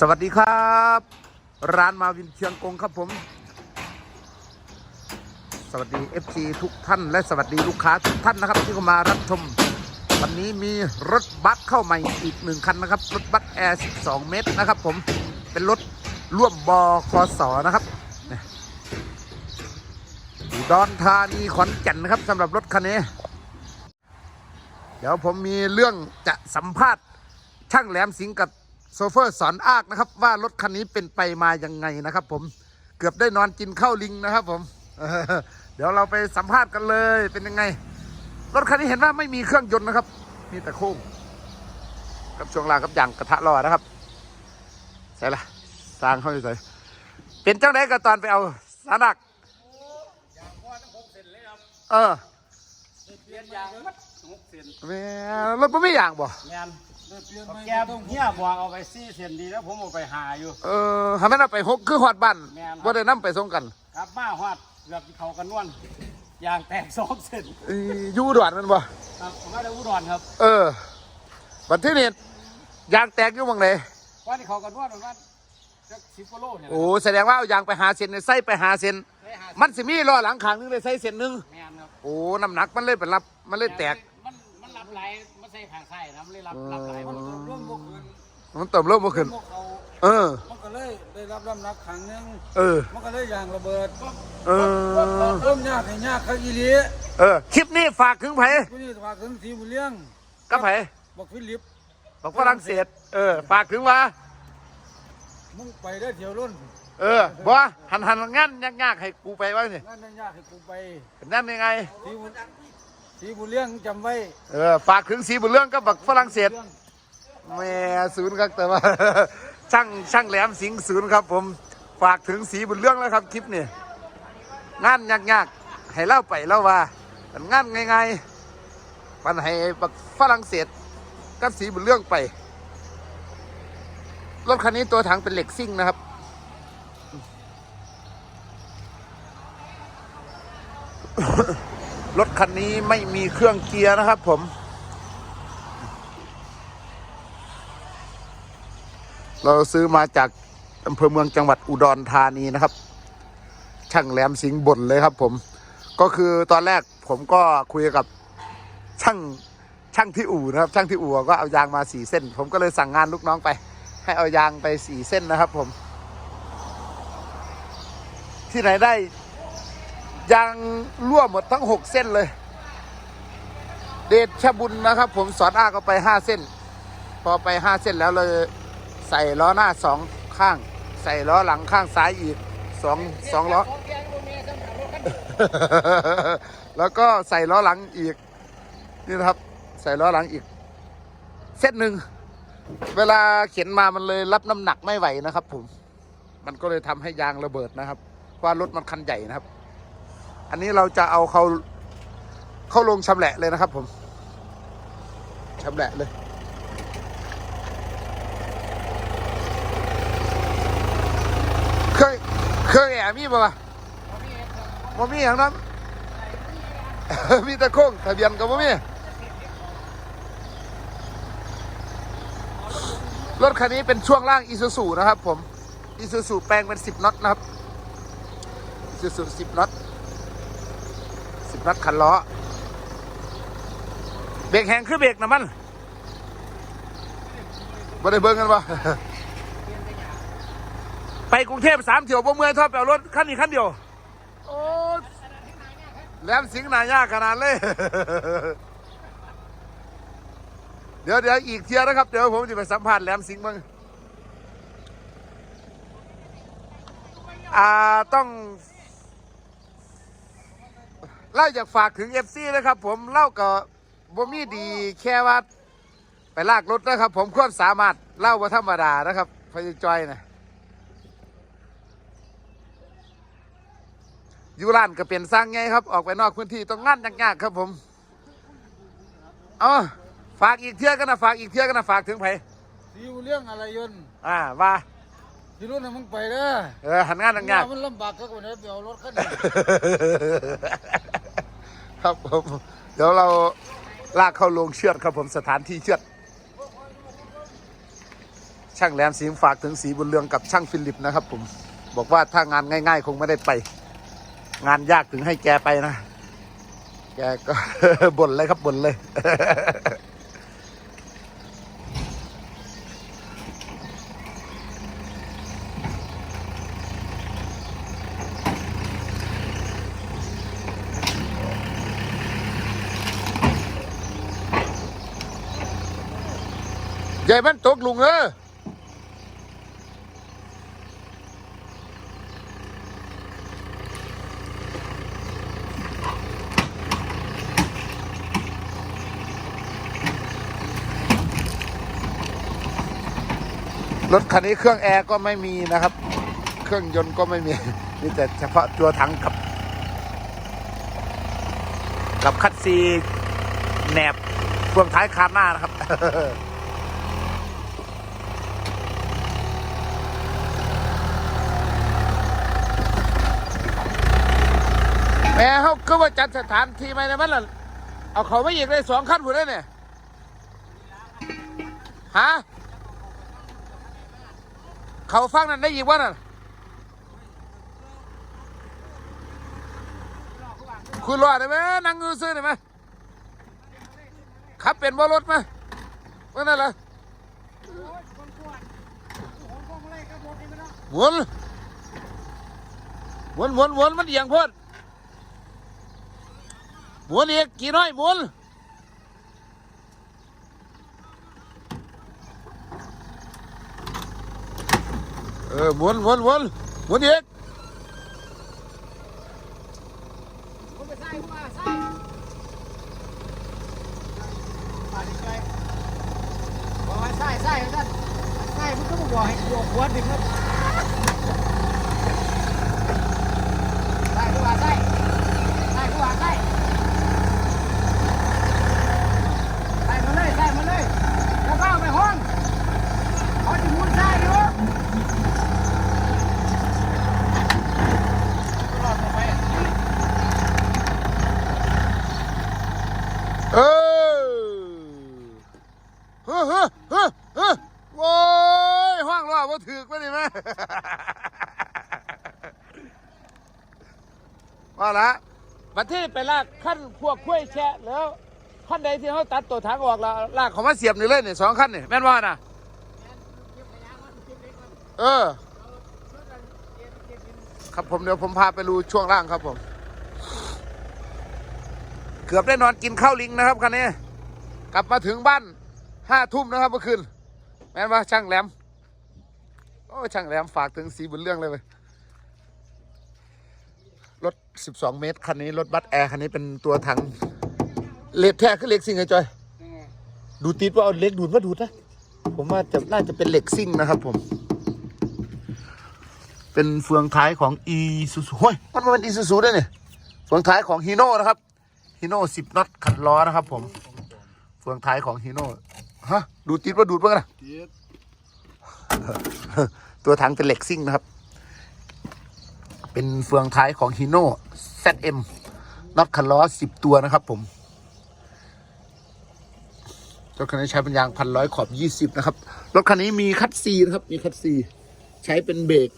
สวัสดีครับ ร้านมาวินเชียงกงครับผม สวัสดี FC ทุกท่าน และสวัสดีลูกค้าทุกท่านนะครับ ที่เข้ามารับชม วันนี้มีรถบัสเข้าใหม่อีกหนึ่งคันนะครับ รถบัสแอร์12 เมตรนะครับผมเป็นรถร่วมบคอสนะครับดอนธานีขอนแก่นนะครับสำหรับรถคันนี้ เดี๋ยวผมมีเรื่องจะสัมภาษณ์ช่างแหลมสิงกับ โซเฟอร์สอนอากนะครับ ว่ารถคันนี้เป็นไปมายังไงนะครับ ผมเกือบได้นอนกินข้าวลิงนะครับ ผมเออเดี๋ยวเราไปสัมภาษณ์กันเลยเป็นยังไง รถคันนี้เห็นว่าไม่มีเครื่องยนต์นะครับมีแต่โค้งกับช่วงล่างกับยางกระทะล้อนะครับใส่ละสร้างเข้าไปใส่เป็นเจ้าไหนก็ตอนไปเอาสานักเออเปลี่ยนยางมัดหกเซนแหม่รถมันไม่อย่างบ่งาน แกเฮียบอกเอาไปสี่เซนดีแล้วผมเอาไปหาอยู่ เออทำให้เราไปหกคือหอดบ้านแม่นครับ ว่าได้นํไปส่งกันครับมาฮอดเกือบเขากันนวลยางแตกสองเซนเอ้ยอยู่ด่วนแมันบ่ครับผมมาได้อุดรครับเออบัดที่นี่ยางแตกอยู่บังเลยว่าที่เขากันนวลประมาณจักสิบกิโลเนี่ยโอ้แสดงว่าเอายางไปหาเซนเนี่ยใส่ไปหาเซนได้หามันสิมีล้อหลังข้างนึงเลยใส่เซนหนึงแมนครับโอ้น้ำหนักมันเลยเป็นรับมันเลยแตก มันมันรับไหลมันใส่ข้างไส้นะมันเลยรับรับไหลมันร่วมบกคืนมันเติมเริ่มมาขึ้น พวกเขาเออ มันก็เลยได้รับน้ำหนักขังหนึงเออ มันก็เลยยางระเบิดเออ เริ่มยากให้ยากข้างอีหลีเออ คลิปนี้ฝากถึงไผผู้นี้ฝากถึงสีบุญเลี้ยงกับไผบอกฟิลิปบอกฝรั่งเศส เออ ฝากถึงว่า มึงไปได้อเที่ยวรุ่นเออบ่หันหันงานยากๆให้กูไปว่าสินั่นนั่นยากให้กูไปเป็นนั่นยังไง สีบุญ สีบุญเลี้ยงจำไว้เออฝากถึงสีบุญเรื่องกับบักฝรั่งเศสแม่ศูนย์ครับแต่ว่า ช่างช่างแหลมสิงห์ศูนย์ครับ ผมฝากถึงสีบุญเรื่องแล้วครับคลิปนี่งานยากๆให้เล่าไปเล่าว่าเป็นงานง่ายๆปันให้บักฝรั่งเศสกับสีบุญเรื่องไปรถคันนี้ตัวถังเป็นเหล็กซิ่งนะครับ รถคันนี้ไม่มีเครื่องเกียร์นะครับผม เราซื้อมาจากอำเภอเมืองจังหวัดอุดรธานีนะครับ ช่างแหลมสิงห์บ่นเลยครับ ผม ก็คือตอนแรกผมก็คุยกับช่างช่างที่อู่นะครับ ช่างที่อู่ก็เอายางมาสี่เส้น ผมก็เลยสั่งงานลูกน้องไป ให้เอายางไปสี่เส้นนะครับ ผม ที่ไหนได้ ยางรั่วหมดทั้งหกเส้นเลย เดชบุญนะครับ ผมสอนอ้าก็ไปห้าเส้น พอไปห้าเส้นแล้วเลยใส่ล้อหน้าสองข้าง ใส่ล้อหลังข้างซ้ายอีกสองสองล้อ แล้วก็ใส่ล้อหลังอีก นี่นะครับ ใส่ล้อหลังอีก เส้นหนึ่งเวลาเข็นมามันเลยรับน้ำหนักไม่ไหวนะครับ ผม มันก็เลยทำให้ยางระเบิดนะครับ เพราะว่ารถมันคันใหญ่นะครับ อันนี้เราจะเอาเขาเข้าลงชำแหละเลยนะครับ ผมชำแหละเลยเคยเคยแอบมีป่ะบ่มีอย่างนั้นมีแตะโค้งทะเบียนก็บ่มีรถคันนี้เป็นช่วงล่างอีซูซูนะครับ ผมอีซูซูแปลงเป็นสิบน็อตนะครับอีซูซูสิบน็อต สิบน็อตคันล้อ เบรกแหงคือเบรกนะมันบ่ได้เบิ่งกันปะไปกรุงเทพสามเที่ยวบ่เมื่อยทอดไปเอารถคันนี้คันเดียว โอ้แหลมสิงห์นายากขนาดเลย เดี๋ยวเดี๋ยวอีกเที่ยวนะครับ เดี๋ยวผมจะไปสัมภาษณ์แหลมสิงห์บ้างอ่าต้อง เล่าอยากฝากถึงเอฟซีนะครับ ผมเล่ากับบ่มีดีแค่ว่าไปลากรถนะครับ ผมควรสามารถเล่าว่าธรรมดานะครับพยจอยนะอยู่ร้านก็เป็นสร้างไงครับ ออกไปนอกพื้นที่ต้องงานยากๆครับผมเอาฝากอีกเที่ยกันนะฝากอีกเที่ยกันนะฝากถึงไผสีบุญเลี้ยงอะไรยนต์อ่าว่าที่รุ่นน่ะมึงไปเด้อเออหันงานยากมันลำบากก็กว่านี้ไปเอารถคันนี้ๆ ครับผมเดี๋ยวเราลากเข้าโรงเชือดครับผมสถานที่เชือด ช่างแหลมสิงฝากถึงสีบุญเรืองกับช่างฟิลิปนะครับ ผมบอกว่าถ้างานง่าย ๆ คงไม่ได้ไป งานยากถึงให้แกไปนะ แกก็บ่นเลยครับบ่นเลย ใหญ่มันต กลุงเออรถคันนี้เครื่องแอร์ก็ไม่มีนะครับ เครื่องยนต์ก็ไม่มี มีแต่เฉพาะตัวถังกับ กับคัดซีแหนบพ่วงท้ายคานหน้านะครับ แม่เขาก็ว่าจัดสถานที่ไหมนะมันล่ะเอาเขาไม่อีกเลยสองขั้นผู้ได้เนี่ยฮะเขาฟังนั่นได้อีกว่าน่ะคุยรอดได้ไหมนั่งอยู่ซื้อได้ไหมขับเป็นว่ารถไหมว่านั่นเหรอหมุนหมุนหมุนหมุนมันเอียงโพด หมุนอีกกี่น้อยหมุนเออหมุนหมุนหมุนหมุนอีกผมไปใส่ผมมาใส่ปาดใจบอกว่าใส่ใส่ท่านใส่มันก็บอกให้บวกหัวดึงครับใส่ก็ว่าใส่ใส่ก็ว่าใส่ใส่มาเลยใส่มาเลยแล้วก็เอาไปห้องเขาจะมุนใส่อยู่รอดไป เออเฮ้อเฮ้อเฮ้อเฮ้อโว้ยห้องรอว่าถือกไปดิแม่ ว่าละมาที่ ไปลากขั้นพวกกล้วยแชะแล้วขั้นใดที่เขาตัดตัวถังออกแล้วลากเขามาเสียบนี่เลยนี่สองขั้นนี่แม่นว่าน่ะเออ ครับผมเดี๋ยวผมพาไปดูช่วงล่างครับผม เกือบได้นอนกินข้าวลิงนะครับคันนี้ กลับมาถึงบ้านห้าทุ่มนะครับเมื่อคืนแม่นว่าช่างแหลมโอ้ช่างแหลมฝากถึงสีบุญเรื่องเลยเว้ย รถ 12 เมตร คันนี้ รถบัสแอร์คันนี้เป็นตัวถัง เล็กแท้คือเหล็กซิ่งไงจอย ดูติดว่าเอาเหล็กดูดมาดูดนะ ผมว่าจะน่าจะเป็นเหล็กซิ่งนะครับผม เป็นเฟืองท้ายของ e ซูซูเฮ้ยมันมันเป็น e ซูซูด้วยเนี่ยเฟืองท้ายของฮีโน่นะครับฮีโน่สิบน็อตขัดล้อนะครับ ผม เฟืองท้ายของฮีโน่ฮะดูติดว่าดูดเพื่อนนะเจ็ดตัวถังเป็นเหล็กซิ่งนะครับ เป็นเฟืองท้ายของฮีโน่ ZM น็อตคันล้อสิบตัวนะครับผมรถคันนี้ใช้เป็นยางพันร้อยขอบยี่สิบนะครับ รถคันนี้มีคัตซีนะครับ มีคัตซีใช้เป็นเบรก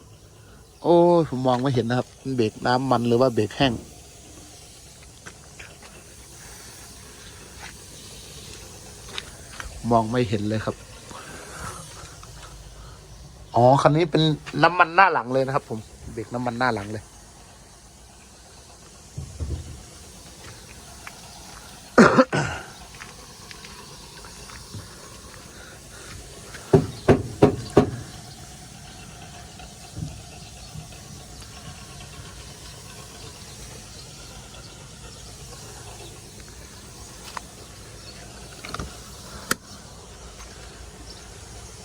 โอ้ผมมองไม่เห็นนะครับเป็นเบรกน้ำมันหรือว่าเบรกแห้งมองไม่เห็นเลยครับ อ๋อ คันนี้เป็นน้ำมันหน้าหลังเลยนะครับผม เบรกน้ำมันหน้าหลังเลย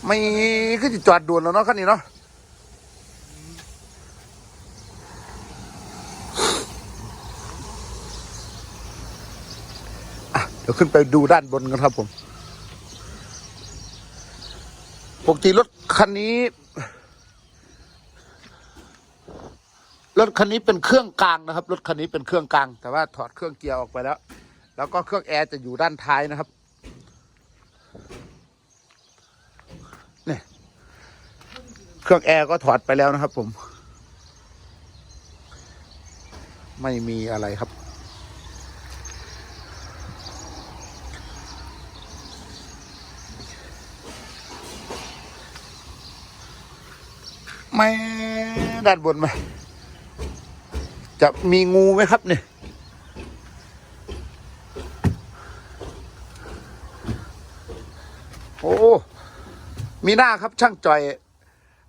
ไม่คือจะจอดด่วนแล้วเนาะคันนี้เนาะอะเดี๋ยว ขึ้นไปดูด้านบนกันครับผม ปกติรถคันนี้ รถคันนี้เป็นเครื่องกลางนะครับ รถคันนี้เป็นเครื่องกลาง แต่ว่าถอดเครื่องเกียร์ออกไปแล้ว แล้วก็เครื่องแอร์จะอยู่ด้านท้ายนะครับเนี่ยเครื่องแอร์ก็ถอดไปแล้วนะครับผม ไม่มีอะไรครับ ไม่ด้านบนไหมจะมีงูไหมครับเนี่ยโอ้ มีหน้าครับช่างจอย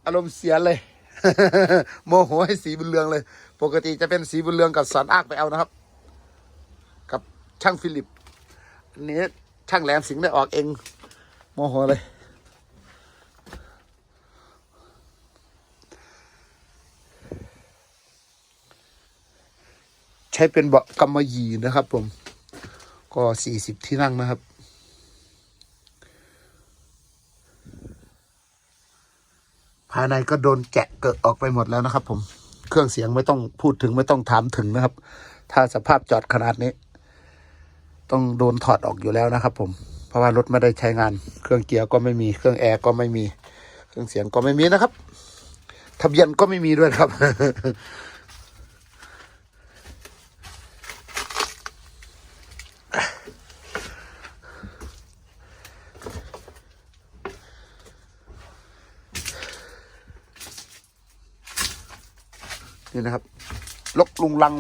อารมณ์เสียเลย โมโหให้สีบุญเรืองเลย ปกติจะเป็นสีบุญเรืองกับสอนอากไปเอานะครับ กับช่างฟิลิป อันนี้ช่างแหลมสิงห์ได้ออกเอง โมโหเลย ใช้เป็นเบาะกำมะหยี่นะครับผม ก็สี่สิบที่นั่งนะครับ ภายในก็โดนแกะเกิดออกไปหมดแล้วนะครับผม เครื่องเสียงไม่ต้องพูดถึงไม่ต้องถามถึงนะครับ ถ้าสภาพจอดขนาดนี้ ต้องโดนถอดออกอยู่แล้วนะครับ ผม เพราะว่ารถไม่ได้ใช้งาน เครื่องเกียร์ก็ไม่มี เครื่องแอร์ก็ไม่มี เครื่องเสียงก็ไม่มีนะครับ ทะเบียนก็ไม่มีด้วยครับ นี่นะครับ ลกลุงลัง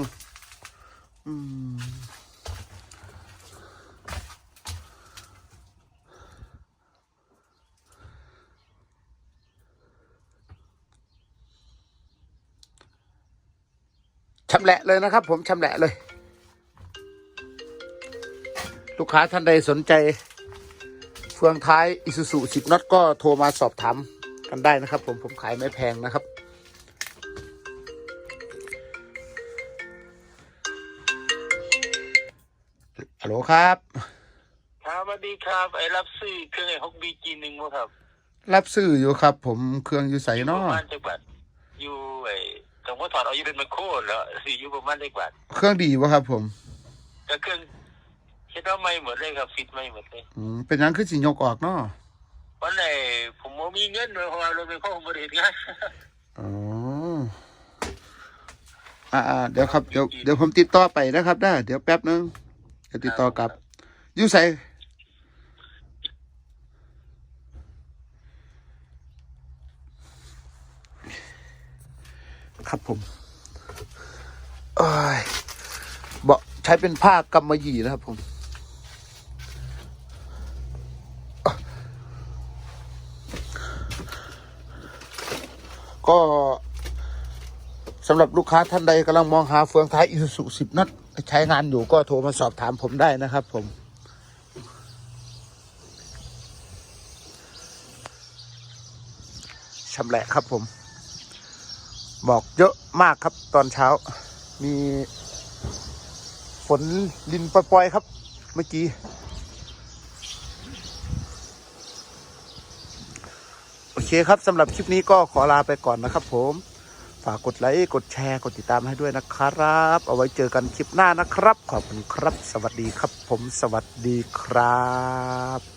ชำแหละเลยนะครับ ผมชำแหละเลย ลูกค้าท่านใดสนใจเฟืองท้ายอิซูซูสิบน็อตก็โทรมาสอบถามกันได้นะครับ ผมผมขายไม่แพงนะครับ ฮัลโหลครับ ครับสวัสดีครับ ไอ้รับซื้อเครื่องไอ้ฮอกบีจีหนึ่งวะครับ รับซื้ออยู่ครับ ผมเครื่องอยู่ใส่นอประมาณจังหวัดอยู่ไอ้ตรงว่าถอดเอาอยู่เป็นไมโครแล้วสิอยู่ประมาณจังหวัดเครื่องดีวะครับ ผมก็เครื่องเช็ดว่าไม่หมดเลยครับฟิตไม่หมดเลยอืมเป็นหยังคือสิยกออกเนาะวันไหนผมบ่มีเงินเลยเพราะว่ารถไมโครผมบริเหตุงานอ๋ออ่าอ่าเดี๋ยวครับเดี๋ยวเดี๋ยวผมติดต่อไปนะครับได้เดี๋ยวแป๊บนึง เดี๋ยวติดต่อกลับอยู่ใส่ครับผมเอ้ยเบาะใช้เป็นผ้ากำมะหยี่นะครับผมก็สำหรับลูกค้าท่านใดกำลังมองหาเฟืองท้ายอิซูซุสิบนัด ใช้งานอยู่ก็โทรมาสอบถามผมได้นะครับผม ชำแหละครับผม บอกเยอะมากครับตอนเช้า มีฝนลินปล่อยๆครับ เมื่อกี้โอเคครับสำหรับคลิปนี้ก็ขอลาไปก่อนนะครับผม ฝากกดไลค์ กดแชร์ กดติดตามให้ด้วยนะครับ เอาไว้เจอกันคลิปหน้านะครับ ขอบคุณครับ สวัสดีครับ ผมสวัสดีครับ